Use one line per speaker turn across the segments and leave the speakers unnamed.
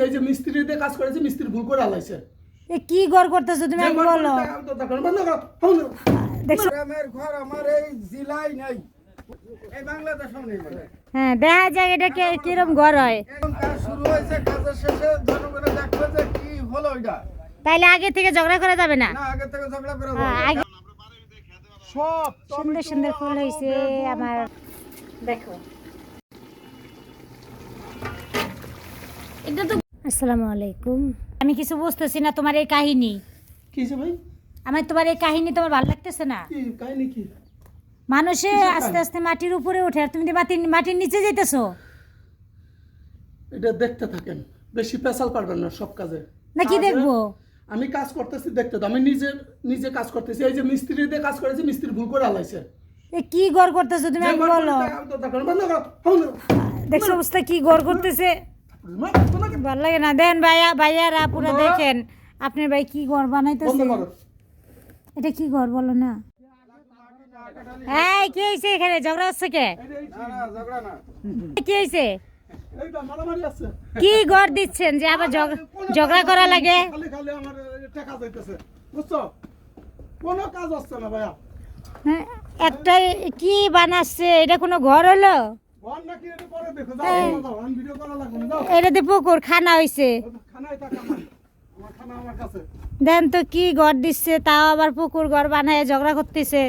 এই যে মিস্ত্রি দিয়ে কাজ করেছে মিস্ত্রি ভুল করে আলাইছে।
এ কি গড় করতেছো তুমি? আগে বলো। দেখছ?
ঘর আমার এই জেলায় নেই। এই বাংলাদেশেও নেই মানে
হ্যাঁ দেখা যাক এটা কে- কিরম ঘর হয়।
এখন কাজ শুরু হয়েছে কাজের শেষে জনগণের দেখবে যে কি হলো ওইটা
তাইলে আগে থেকে ঝগড়া করা যাবে না?
না আগে থেকে ঝগড়া করে
হ্যাঁ, আগে
সব
সুন্দর সুন্দর ফুল হয়েছে আমার দেখো। এটা তো আসসালামু আলাইকুম। আমি কিছু বুঝতেছি না তোমার এই কাহিনী।
কি ভাই?
আমার তোমার এই কাহিনী তোমার ভালো লাগতেছে না?
কাহিনী কি?
মানুষে আস্তে আস্তে মাটির উপরে ওঠে আর তুমি মাটির মাটির নিচে যেতেছো।
এটা দেখতে থাকেন বেশি পেশাল পারবেন না সব কাজে।
না কি দেখব?
আমি কাজ করতেছি দেখতে তো আমি নিজে নিজে কাজ করতেছি এই যে মিস্ত্রি দিয়ে কাজ করেছে মিস্ত্রি ভুল করে আলাইছে।
এ কি গড় করতেছো তুমি বলো। দেখছ অবস্থা কি গড় করতেছে? ভালো লাগে না। দেন ভাইয়া ভাইয়ারা পুরো। দেখেন আপনার ভাই কি ঘর বানাইতেছে? এটা কি ঘর বলো না? এই কি হয়েছে এখানে? ঝগড়া হচ্ছে কে?
না না ঝগড়া না।
কি হয়েছে
এইটা মারামারি আছে।
কি ঘর দিচ্ছেন যে আবার ঝগ- ঝগড়া করা লাগে?
কোনো কাজ হচ্ছে না ভাইয়া।
হ্যাঁ, একটা কি বানাচ্ছে? এটা কোনো ঘর হলো?
এটা যাও
এটাতে পুকুর খানা হয়েছে দেন তো কি ঘর দিচ্ছে তাও আবার পুকুর ঘর বানায় ঝগড়া করতেছে।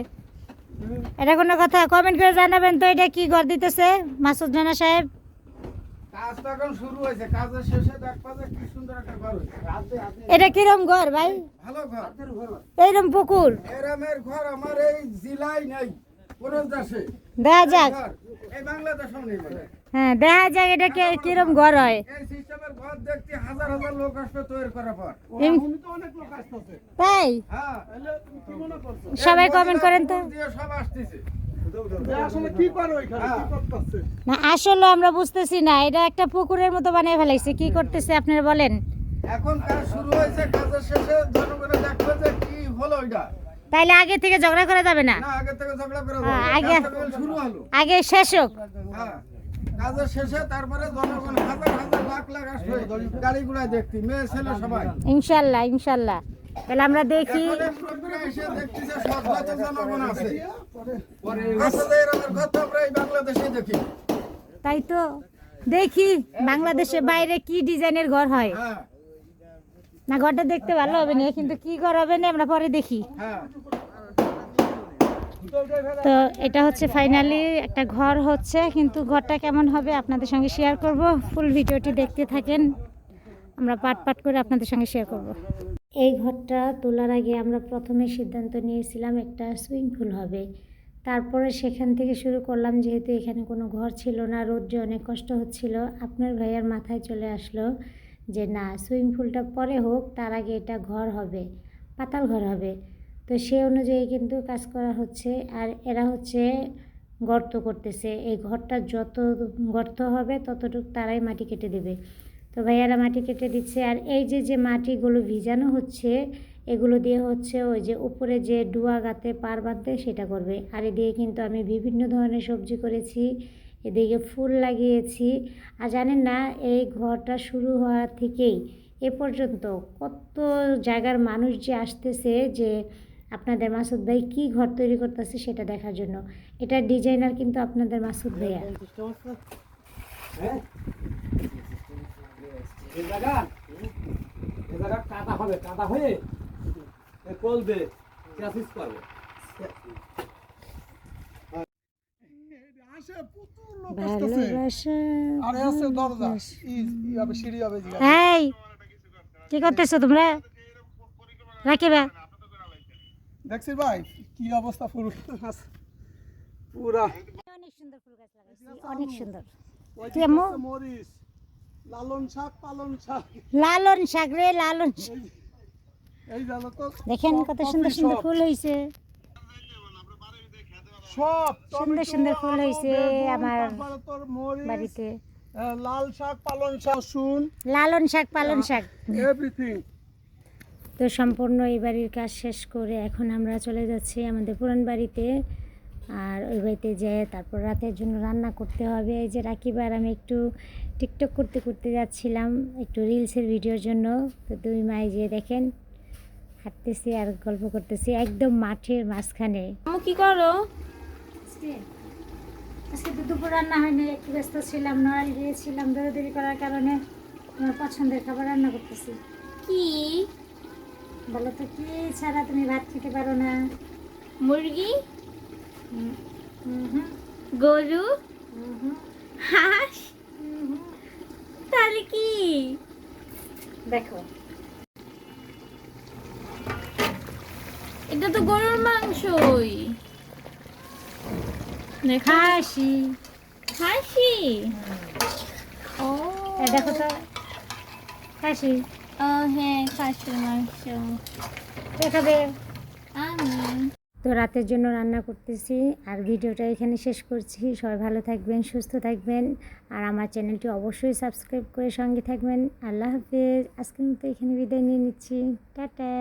এটা কোনো কথা কমেন্ট করে জানাবেন তো এটা কি ঘর দিতেছে মাসুদ রানা সাহেব? এটা কিরম ঘর ভাই? এইরকম পুকুর।
এরামের ঘর আমার এই জেলায় নেই।
দেখা যাক।
ঘর এই বাংলাদেশেও নেই মানে।
হ্যাঁ দেখা যাক এটা কে- কিরম ঘর হয়?
এই সিস্টেমের ঘর দেখতে হাজার হাজার লোক আসবে তৈরি করার পর।
এম-
উনি তো অনেক লোক আসতেছে।
তাই?
হ্যাঁ।
তাহলে তুমি কি মনে করছ?
সবাই কমেন্ট করেন তো।
দিয়ে সব আসতেছে।
যে আসলে কি করে ওইখানে কি করতেছে?
না আসলে আমরা বুঝতেছি না এটা একটা পুকুরের মতো বানিয়ে ফেলাইছে। কি করতেছে আপনারা বলেন?
এখন কাজ শুরু হয়েছে কাজের শেষে জনগণের দেখবে যে কি হলো ওইটা
তাইলে আগে থেকে ঝগড়া করা যাবে না।
না আগে থেকে ঝগড়া করে
হ্যাঁ, আগে-
শুরু হলো।
আগে শেষ হোক।
হ্যাঁ কাজের শেষে তারপরে জনগণ হাজার হাজার লাখ লাখ আসবে। গাড়ি ঘোড়া দেখতে মেয়ে ছেলে সবাই।
ইনশাল্লাহ ইনশাল্লাহ। তাহলে আমরা দেখি
বাংলাদেশে
তাই তো দেখি বাংলাদেশের বাইরে কি ডিজাইনের ঘর হয়।
হ্যাঁ।
না, ঘরটা দেখতে ভালো হবে না, কিন্তু কি ঘর হবে না আমরা পরে দেখি। তো এটা হচ্ছে ফাইনালি একটা ঘর হচ্ছে, কিন্তু ঘরটা কেমন হবে আপনাদের সঙ্গে শেয়ার করব। ফুল ভিডিওটি দেখতে থাকেন। আমরা পাট পাট করে আপনাদের সঙ্গে শেয়ার করব। এই ঘরটা তোলার আগে আমরা প্রথমে সিদ্ধান্ত নিয়েছিলাম একটা সুইমিং পুল হবে। তারপরে সেখান থেকে শুরু করলাম, যেহেতু এখানে কোনো ঘর ছিল না রোদ্রে অনেক কষ্ট হচ্ছিল, আপনার ভাইয়ার মাথায় চলে আসলো। যে না সুইমিং পুলটা পরে হোক, তার আগে এটা ঘর হবে, পাতাল ঘর হবে। তো সে অনুযায়ী কিন্তু কাজ করা হচ্ছে, আর এরা হচ্ছে গর্ত করতেছে। এই ঘরটা যত গর্ত হবে, ততটুকু তারাই মাটি কেটে দেবে। তো ভাইয়ারা মাটি কেটে দিচ্ছে, আর এই যে যে মাটিগুলো ভিজানো হচ্ছে, এগুলো দিয়ে হচ্ছে ওই যে উপরে যে ডুয়া গাতে পার বাঁধবে সেটা করবে। আর এ দিয়ে কিন্তু আমি বিভিন্ন ধরনের সবজি করেছি এদিকে ফুল লাগিয়েছি। আর জানেন না, এই ঘরটা শুরু হওয়া থেকেই এ পর্যন্ত কত জায়গার মানুষ যে আসতেছে যে আপনাদের মাসুদ ভাই কি ঘর তৈরি করতেছে সেটা দেখার জন্য। এটা ডিজাইনার কিন্তু আপনাদের মাসুদ ভাইয়া।
কাদা হবে কাদা হয়ে ক্রাসিস করবে।
আরে আছে দরজা। ই ই হবে সিঁড়ি হবে
এই কি করতেছো তোমরা? রাখিবা
দেখছি ভাই কি অবস্থা ফুল পুরা।
অনেক সুন্দর ফুল গাছ লাগাইছি অনেক সুন্দর। কি আম্মু?
মরিচ। লালন শাক পালন শাক।
লালন শাক রে লালন শাক। দেখেন কত সুন্দর সুন্দর ফুল হয়েছে সুন্দর সুন্দর ফুল হয়েছে আমার বাড়িতে।
লাল শাক পালন শাক শুন
লালন শাক পালন শাক।
এভরিথিং
তো সম্পূর্ণ এই বাড়ির কাজ শেষ করে এখন আমরা চলে যাচ্ছি আমাদের পুরান বাড়িতে।
আর ওই বাড়িতে যেয়ে তারপর রাতের জন্য রান্না করতে হবে। এই যে রাকিব আর আমি একটু টিকটক করতে করতে যাচ্ছিলাম একটু রিলসের ভিডিওর জন্য। তো দুই মাই যেয়ে দেখেন হাঁটতেছি আর গল্প করতেছি একদম মাঠের মাঝখানে।
কি করো?
আজকে? আজকে তো দুপুর রান্না হয়নি একটু ব্যস্ত ছিলাম নড়াই গিয়েছিলাম দৌড়াদৌড়ি করার কারণে আমার পছন্দের খাবার রান্না করতেছি।
কি?
বলো তো কি ছাড়া তুমি ভাত খেতে পারো না?
মুরগি? গরু? হাঁস। তাহলে কি?
দেখো।
এটা তো গরুর মাংসই।
খাসি।
হাসি ও।
তো খাসি।
ও হ্যাঁ খাসির মাংস। আমি।
তো রাতের জন্য রান্না করতেছি আর ভিডিওটা এখানে শেষ করছি। সবাই ভালো থাকবেন সুস্থ থাকবেন আর আমার চ্যানেলটি অবশ্যই সাবস্ক্রাইব করে সঙ্গে থাকবেন। আল্লাহ হাফেজ। আজকের মতো এখানে বিদায় নিয়ে নিচ্ছি। টাটা।